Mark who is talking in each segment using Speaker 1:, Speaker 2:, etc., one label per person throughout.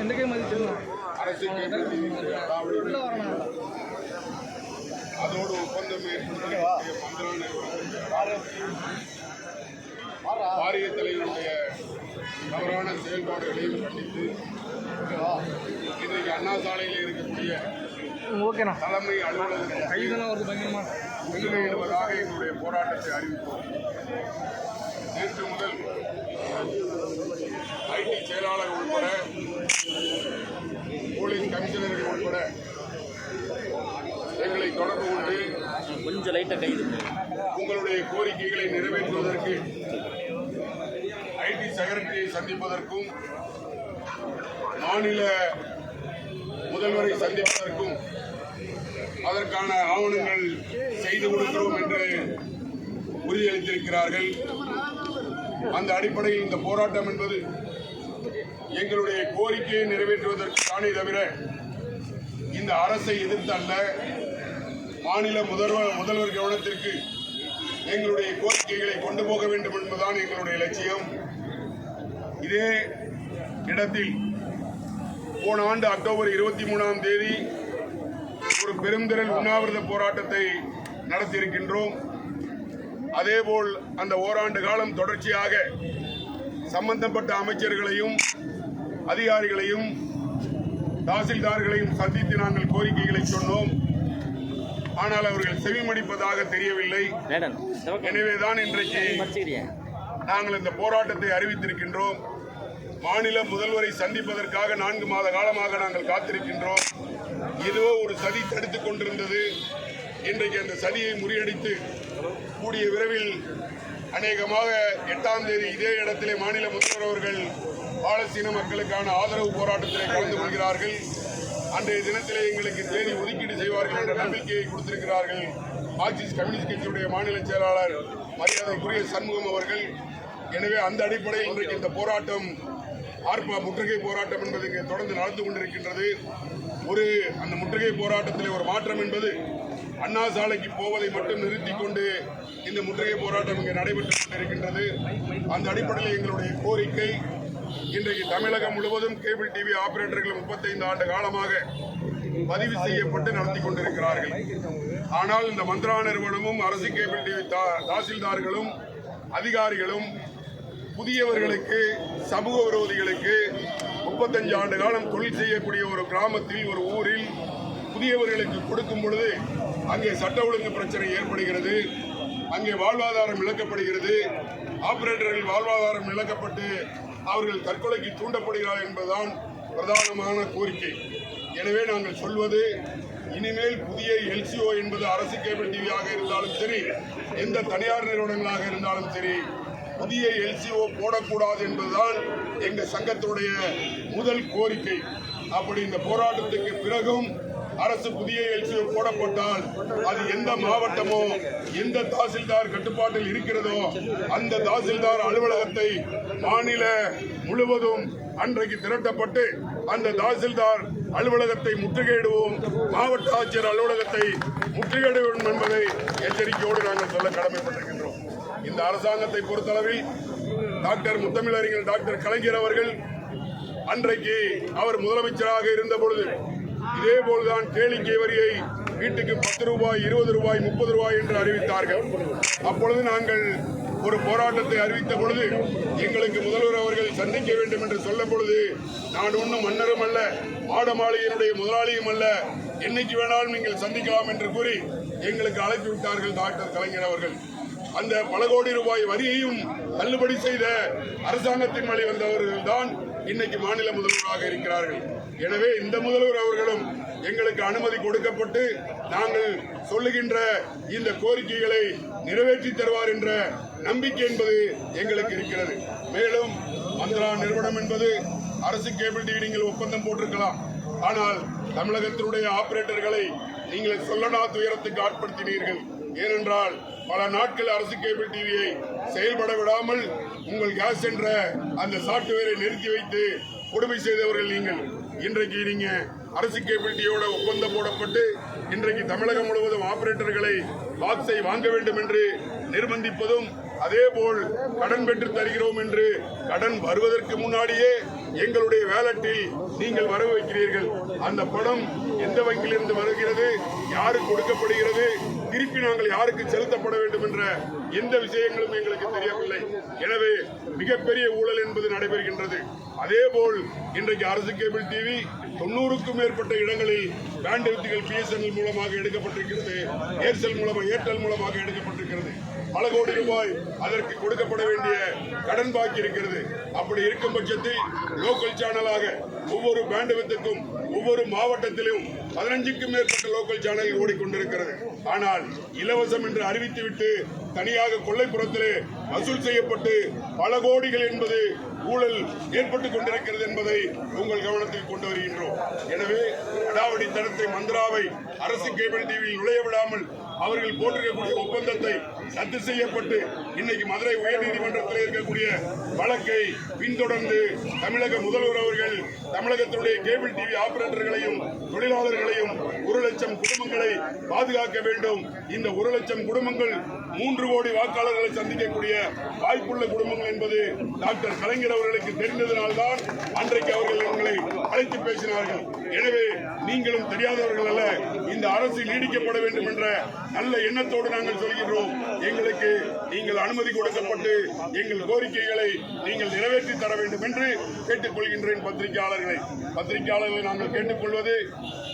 Speaker 1: എന്തൊക്കെ മതിച്ചിരുന്നു
Speaker 2: அரசு cable TV அதாவது
Speaker 1: ഉള്ള പറഞ്ഞ
Speaker 2: அதோடு ஒப்பந்தம் ஏற்படுத்தக்கூடிய மந்திரா நிறுவனம் வாரிய தலைவருடைய தவறான செயல்பாடுகளையும் கண்டித்து இன்றைக்கு அண்ணா சாலையில் இருக்கக்கூடிய
Speaker 1: ஓகேண்ணா
Speaker 2: தலைமை அலுவலகத்தில்
Speaker 1: கைதெல்லாம் வருது பயங்கரமா
Speaker 2: முன்னிலையிடுவதாக எங்களுடைய போராட்டத்தை அறிவித்தோம் நேற்று கொண்டு
Speaker 3: கொஞ்சம் லைட்டாக கைது
Speaker 2: உங்களுடைய கோரிக்கைகளை நிறைவேற்றுவதற்கு ஐடி செக்ரட்டரியை சந்திப்பதற்கும் மாநில முதல்வரை சந்திப்பதற்கும் அதற்கான ஆவணங்கள் செய்து கொடுக்கிறோம் என்று உறுதியளித்திருக்கிறார்கள். அந்த அடிப்படையில் இந்த போராட்டம் என்பது எங்களுடைய கோரிக்கையை நிறைவேற்றுவதற்கு தானே தவிர இந்த அரசை எதிர்த்து அல்ல மாநில முதல்வர் முதல்வர் கவனத்திற்கு எங்களுடைய கோரிக்கைகளை கொண்டு போக வேண்டும் என்பதுதான் எங்களுடைய லட்சியம். இதே இடத்தில் போன ஆண்டு அக்டோபர் இருபத்தி மூணாம் தேதி ஒரு பெருந்திரள் உண்ணாவிரத போராட்டத்தை நடத்தியிருக்கின்றோம். அதேபோல் அந்த ஓராண்டு காலம் தொடர்ச்சியாக சம்பந்தப்பட்ட அமைச்சர்களையும் அதிகாரிகளையும் தாசில்தார்களையும் சந்தித்து நாங்கள் கோரிக்கைகளை சொன்னோம். ஆனால் அவர்கள் செவிமடிப்பதாக தெரியவில்லை. எனவேதான் இன்றைக்கு நாங்கள் இந்த போராட்டத்தை அறிவித்திருக்கின்றோம். மாநில முதல்வரை சந்திப்பதற்காக நான்கு மாத காலமாக நாங்கள் காத்திருக்கின்றோம். இதுவோ ஒரு சதி தடுத்துக் கொண்டிருந்தது. இன்றைக்கு அந்த சதியை முறியடித்து கூடிய விரைவில் அநேகமாக எட்டாம் தேதி இதே இடத்திலே மாநில முதல்வர் அவர்கள் பாலஸ்தீன மக்களுக்கான ஆதரவு போராட்டத்திலே கலந்து கொள்கிறார்கள். அன்றைய தினத்திலே எங்களுக்கு தேதி ஒதுக்கீடு செய்வார்கள் என்ற நம்பிக்கையை கொடுத்திருக்கிறார்கள். மார்க்சிஸ்ட் கம்யூனிஸ்ட் கட்சியுடைய மாநில செயலாளர் மரியாதைக்குரிய சண்முகம் அவர்கள். எனவே அந்த அடிப்படையில் இன்றைக்கு இந்த போராட்டம் ஆர்ப்பா முற்றுகை போராட்டம் என்பது இங்கே தொடர்ந்து நடந்து கொண்டிருக்கின்றது. ஒரு அந்த முற்றுகை போராட்டத்தில் ஒரு மாற்றம் என்பது அண்ணா சாலைக்கு போவதை மட்டும் நிறுத்தி கொண்டு இந்த முற்றுகை போராட்டம் இங்கே நடைபெற்றுக் கொண்டிருக்கின்றது. அந்த அடிப்படையில் எங்களுடைய கோரிக்கை இன்றைக்கு தமிழகம் முழுவதும் கேபிள் டிவி ஆபரேட்டர்கள் முப்பத்தைந்து ஆண்டு காலமாக பதிவு செய்யப்பட்டு நடத்தி கொண்டிருக்கிறார்கள். ஆனால் இந்த மந்த்ரா நிறுவனமும் அரசு கேபிள் டிவி தா- தாசில்தார்களும் அதிகாரிகளும் புதியவர்களுக்கு சமூக விரோதிகளுக்கு முப்பத்தஞ்சு ஆண்டு காலம் தொழில் செய்யக்கூடிய ஒரு கிராமத்தில் ஒரு ஊரில் புதியவர்களுக்கு கொடுக்கும் பொழுது அங்கே சட்ட ஒழுங்கு பிரச்சனை ஏற்படுகிறது. அங்கே வாழ்வாதாரம் இழக்கப்படுகிறது. ஆபரேட்டர்கள் வாழ்வாதாரம் இழக்கப்பட்டு அவர்கள் தற்கொலைக்கு தூண்டப்படுகிறார்கள் என்பதுதான் பிரதானமான கோரிக்கை. எனவே நாங்கள் சொல்வது இனிமேல் புதிய எல்சிஓ என்பது அரசு கேபிள் டிவியாக இருந்தாலும் சரி எந்த தனியார் நிறுவனங்களாக இருந்தாலும் சரி புதிய எல்சிஓ போடக்கூடாது என்பதுதான் எங்கள் சங்கத்துடைய முதல் கோரிக்கை. அப்படி இந்த போராட்டத்துக்கு பிறகும் அரசு புதிய எல்சிஓ போடப்பட்டால் அது எந்த மாவட்டமோ எந்த தாசில்தார் கட்டுப்பாட்டில் இருக்கிறதோ அந்த தாசில்தார் அலுவலகத்தை மாநில முழுவதும் அன்றைக்கு திரட்டப்பட்டு அந்த தாசில்தார் அலுவலகத்தை முற்றுகையிடுவோம் மாவட்ட ஆட்சியர் அலுவலகத்தை முற்றுகையிடுவோம் என்பதை எச்சரிக்கையோடு நாங்கள் சொல்ல கடமைப்பட்டிருக்கின்றோம். இந்த அரசாங்கத்தை பொறுத்தளவில் டாக்டர் முத்தமிழறிஞர் டாக்டர் கலைஞர் அவர்கள் அன்றைக்கு அவர் முதலமைச்சராக இருந்த பொழுது இதேபோல்தான் கேளிக்கை வரியை வீட்டுக்கு பத்து ரூபாய் இருபது ரூபாய் முப்பது ரூபாய் என்று அறிவித்தார்கள். அப்பொழுது நாங்கள் ஒரு போராட்டத்தை அறிவித்த பொழுது எங்களுக்கு முதல்வர் அவர்கள் சந்திக்க வேண்டும் என்று சொல்ல பொழுது நான் ஒன்றும் மன்னரும் அல்ல மாட முதலாளியும் அல்ல என்னைக்கு வேணாலும் நீங்கள் சந்திக்கலாம் என்று கூறி எங்களுக்கு அழைத்து விட்டார்கள் டாக்டர் கலைஞர் அவர்கள். அந்த பல கோடி ரூபாய் வரியையும் தள்ளுபடி செய்த அரசாங்கத்தின் வழி வந்தவர்கள் தான் இன்னைக்கு மாநில முதல்வராக இருக்கிறார்கள். எனவே இந்த முதல்வர் அவர்களும் எங்களுக்கு அனுமதி கொடுக்கப்பட்டு நாங்கள் சொல்லுகின்ற இந்த கோரிக்கைகளை நிறைவேற்றி தருவார் என்ற நம்பிக்கை என்பது எங்களுக்கு இருக்கிறது. மேலும் மந்திரா நிறுவனம் என்பது அரசு கேபிள் டிவி நீங்கள் ஒப்பந்தம் போட்டிருக்கலாம். ஆனால் தமிழகத்தினுடைய ஆபரேட்டர்களை நீங்கள் சொல்லனா துயரத்துக்கு ஆட்படுத்தினீர்கள். ஏனென்றால் பல நாட்கள் அரசு கேபிள் டிவியை செயல்பட விடாமல் உங்கள் கேஸ் என்ற அந்த சாப்ட்வேரை நிறுத்தி வைத்து கொடுமை செய்தவர்கள் நீங்கள். இன்றைக்கு நீங்க அரசு கேபிள் டிவியோட ஒப்பந்தம் போடப்பட்டு இன்றைக்கு தமிழகம் முழுவதும் ஆபரேட்டர்களை பாக்ஸை வாங்க வேண்டும் என்று நிர்பந்திப்பதும் அதேபோல் கடன் பெற்று தருகிறோம் என்று கடன் வருவதற்கு முன்னாடியே எங்களுடைய வேலட்டில் நீங்கள் வர வைக்கிறீர்கள். அந்த பணம் எந்த வங்கியிலிருந்து வருகிறது? யாருக்கு கொடுக்கப்படுகிறது? திருப்பி நாங்கள் யாருக்கு செலுத்தப்பட வேண்டும் என்ற எந்த விஷயங்களும் எங்களுக்கு தெரியவில்லை எனவே மிகப்பெரிய ஊழல் என்பது நடைபெறுகின்றது. அதேபோல் இன்றைக்கு அரசு கேபிள் டிவி தொண்ணூறுக்கும் மேற்பட்ட இடங்களில் பேண்ட் வித்துகள் பிஎஸ்என்எல் மூலமாக எடுக்கப்பட்டிருக்கிறது. ஏர்செல் மூலமாக ஏர்டெல் மூலமாக எடுக்கப்பட்டிருக்கிறது. பல கோடி ரூபாய் அதற்கு கொடுக்கப்பட வேண்டிய கடன் பாக்கி இருக்கிறது. அப்படி இருக்கும் பட்சத்தில் லோக்கல் சேனலாக ஒவ்வொரு பேண்டவித்துக்கும் ஒவ்வொரு மாவட்டத்திலும் பதினஞ்சுக்கும் மேற்பட்ட லோக்கல் சேனல் ஓடிக்கொண்டிருக்கிறது. ஆனால் இலவசம் என்று அறிவித்துவிட்டு தனியாக கொள்ளைப்புறத்திலே வசூல் செய்யப்பட்டு பல கோடிகள் என்பது ஊழல் ஏற்பட்டுக் கொண்டிருக்கிறது என்பதை உங்கள் கவனத்தில் கொண்டு வருகின்றோம். எனவே அடாவடி தடத்தை மந்திராவை அரசு கேபிள் டிவியில் நுழைய விடாமல் அவர்கள் போட்டிருக்கக்கூடிய ஒப்பந்தத்தை ரத்து செய்யப்பட்டு இன்னைக்கு மதுரை உயர்நீதிமன்றத்தில் இருக்கக்கூடிய வழக்கை பின்தொடர்ந்து தமிழக முதல்வர் அவர்கள் தமிழகத்தினுடைய கேபிள் டிவி ஆபரேட்டர்களையும் தொழிலாளர்களையும் ஒரு லட்சம் குடும்பங்களை பாதுகாக்க வேண்டும். இந்த ஒரு லட்சம் குடும்பங்கள் மூன்று கோடி வாக்காளர்களை சந்திக்கக்கூடிய வாய்ப்புள்ள குடும்பங்கள் என்பது டாக்டர் கலைஞர் அவர்களுக்கு தெரிந்ததனால்தான் அன்றைக்கு அவர்கள் அழைத்து பேசினார்கள். எனவே நீங்களும் தெரியாதவர்கள் அல்ல இந்த அரசு நீடிக்கப்பட வேண்டும் என்ற நல்ல எண்ணத்தோடு நாங்கள் சொல்கிறோம் எங்களுக்கு நீங்கள் அனுமதி கொடுக்கப்பட்டு எங்கள் கோரிக்கைகளை நீங்கள் நிறைவேற்றி தர வேண்டும் என்று கேட்டுக்கொள்கின்றேன் பத்திரிகையாளர்களை. பத்திரிகையாளர்களை நாங்கள் கேட்டுக்கொள்வது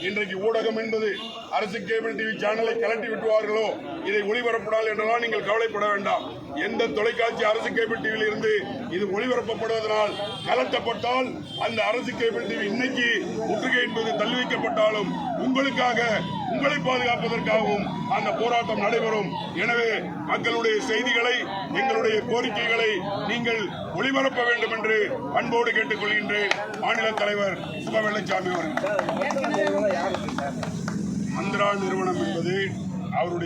Speaker 2: இன்றைக்கு ஊடகம் என்பது அரசு கேபிள் டிவி சேனலை கலட்டி விட்டுவார்களோ இதை ஒளிபரப்படாது என்றெல்லாம் நீங்கள் கவலைப்பட வேண்டாம். எந்த தொலைக்காட்சி அரசு கேபிள் டிவியில் இருந்து இது ஒளிபரப்பப்படுவதனால் கலட்டப்பட்டால் அந்த அரசு கேபிள் டிவி இன்னைக்கு முற்றுகை என்பது தள்ளி வைக்கப்பட்டாலும் உங்களுக்காக உங்களை பாதுகாப்பதற்காகவும் அந்த போராட்டம் நடைபெறும். எனவே மக்களுடைய செய்திகளை எங்களுடைய கோரிக்கைகளை நீங்கள் ஒளிபரப்ப வேண்டும் என்று அன்போடு கேட்டுக்கொள்கின்றேன். மாநில தலைவர் சுப வெள்ளச்சாமி அவர்கள். மந்திரா நிறுவனம் என்பது அவருடைய